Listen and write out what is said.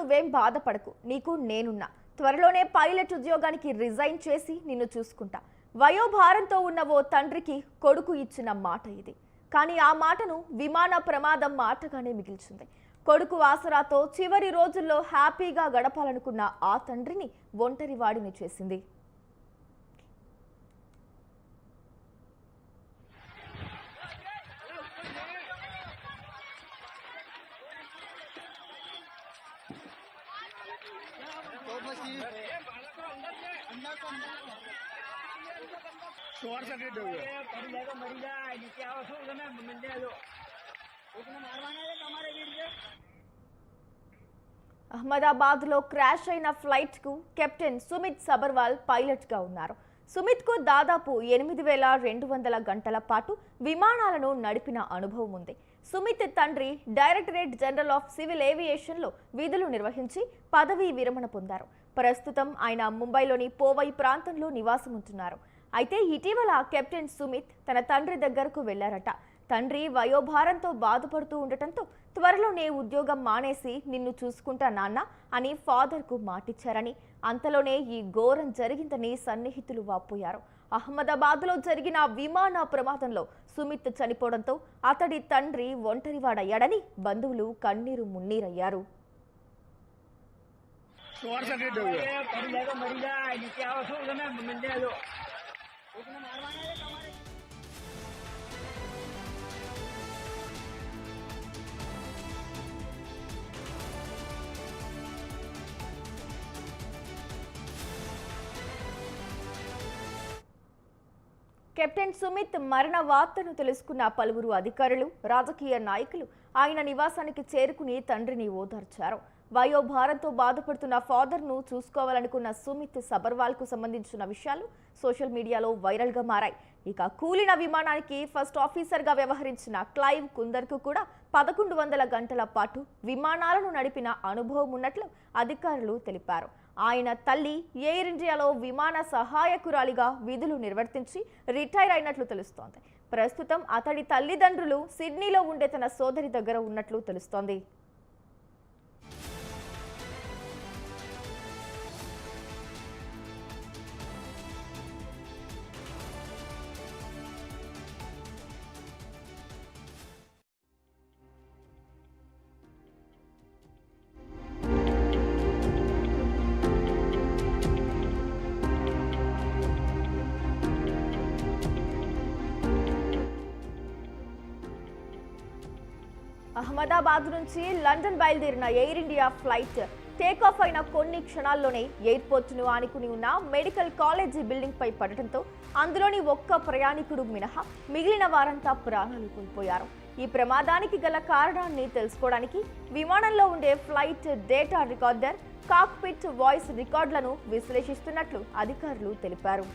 నువ్వేం బాధపడకు. నీకు నేనున్నా. త్వరలోనే పైలట్ ఉద్యోగానికి రిజైన్ చేసి నిన్ను చూసుకుంటా. వయోభారంతో ఉన్న ఓ తండ్రికి కొడుకు ఇచ్చిన మాట ఇది. కానీ ఆ మాటను విమాన ప్రమాదం మాటగానే మిగిల్చింది. కొడుకు ఆసరాతో చివరి రోజుల్లో హ్యాపీగా గడపాలనుకున్న ఆ తండ్రిని ఒంటరి వాడిని చేసింది શોર્ટ સર્કિટ అహ్మదాబాద్లో క్రాష్ అయిన ఫ్లైట్కు కెప్టెన్ సుమిత్ సబర్వాల్ పైలట్గా ఉన్నారు. సుమిత్కు దాదాపు ఎనిమిది వేల రెండు వందల గంటల పాటు విమానాలను నడిపిన అనుభవం ఉంది. సుమిత్ తండ్రి డైరెక్టరేట్ జనరల్ ఆఫ్ సివిల్ ఏవియేషన్లో విధులు నిర్వహించి పదవీ విరమణ పొందారు. ప్రస్తుతం ఆయన ముంబైలోని పోవై ప్రాంతంలో నివాసం ఉంటున్నారు అయితే ఇటీవల కెప్టెన్ సుమిత్ తన తండ్రి దగ్గరకు వెళ్ళారట. తండ్రి వయోభారంతో బాధపడుతూ ఉండటంతో త్వరలోనే ఉద్యోగం మానేసి నిన్ను చూసుకుంటా నాన్న అని ఫాదర్కు మాటిచ్చారని. అంతలోనే ఈ ఘోరం జరిగిందని సన్నిహితులు వాపోయారు. అహ్మదాబాద్లో జరిగిన విమాన ప్రమాదంలో సుమిత్ చనిపోవడంతో అతడి తండ్రి ఒంటరివాడయ్యాడని బంధువులు కన్నీరు మున్నీరయ్యారు. కెప్టెన్ సుమిత్ మరణ వార్తను తెలుసుకున్న పలువురు అధికారులు రాజకీయ నాయకులు ఆయన నివాసానికి చేరుకుని తండ్రిని ఓదార్చారు. వయోభారంతో బాధపడుతున్న ఫాదర్ను చూసుకోవాలనుకున్న సుమిత్ సబర్వాల్కు సంబంధించిన విషయాలు సోషల్ మీడియాలో వైరల్గా మారాయి. ఇక కూలిన విమానానికి ఫస్ట్ ఆఫీసర్గా వ్యవహరించిన క్లైవ్ కుందర్కు కూడా పదకొండు వందల గంటల పాటు విమానాలను నడిపిన అనుభవం ఉన్నట్లు అధికారులు తెలిపారు. ఆయన తల్లి ఎయిర్ ఇండియాలో విమాన సహాయకురాలిగా విధులు నిర్వర్తించి రిటైర్ అయినట్లు తెలుస్తోంది. ప్రస్తుతం అతడి తల్లిదండ్రులు సిడ్నీలో ఉండే తన సోదరి దగ్గర ఉన్నట్లు తెలుస్తోంది. అహ్మదాబాద్ నుంచి లండన్ బయలుదేరిన Air India flight take off అయిన కొన్ని క్షణాల్లోనే ఎయిర్పోర్ట్ను ఆనుకుని ఉన్న మెడికల్ కాలేజీ బిల్డింగ్ పై పడటంతో అందులోని ఒక్క ప్రయాణికుడు మినహా మిగిలిన వారంతా ప్రాణాలు కోల్పోయారు. ఈ ప్రమాదానికి గల కారణాన్ని తెలుసుకోవడానికి విమానంలో ఉండే flight data recorder cockpit voice రికార్డులను విశ్లేషిస్తున్నట్లు అధికారులు తెలిపారు.